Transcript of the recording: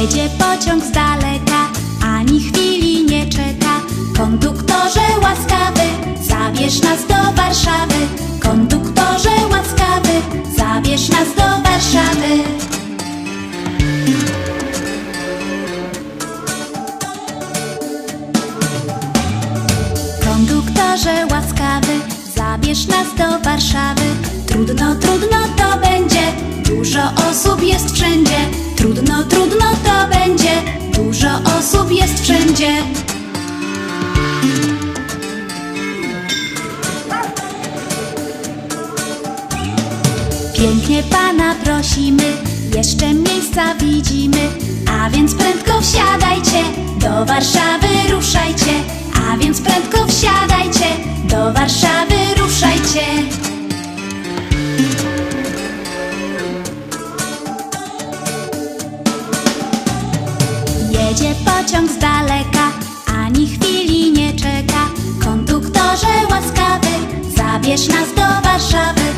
Jedzie pociąg z daleka, ani chwili nie czeka. Konduktorze łaskawy, zabierz nas do Warszawy. Konduktorze łaskawy, zabierz nas do Warszawy. Konduktorze łaskawy, zabierz nas do Warszawy. Trudno, trudno to będzie, dużo osób jest wszędzie. Wszędzie. Pięknie pana prosimy, jeszcze miejsca widzimy, a więc prędko wsiadajcie, do Warszawy Jedzie pociąg z daleka, ani chwili nie czeka. Konduktorze łaskawy, zabierz nas do Warszawy.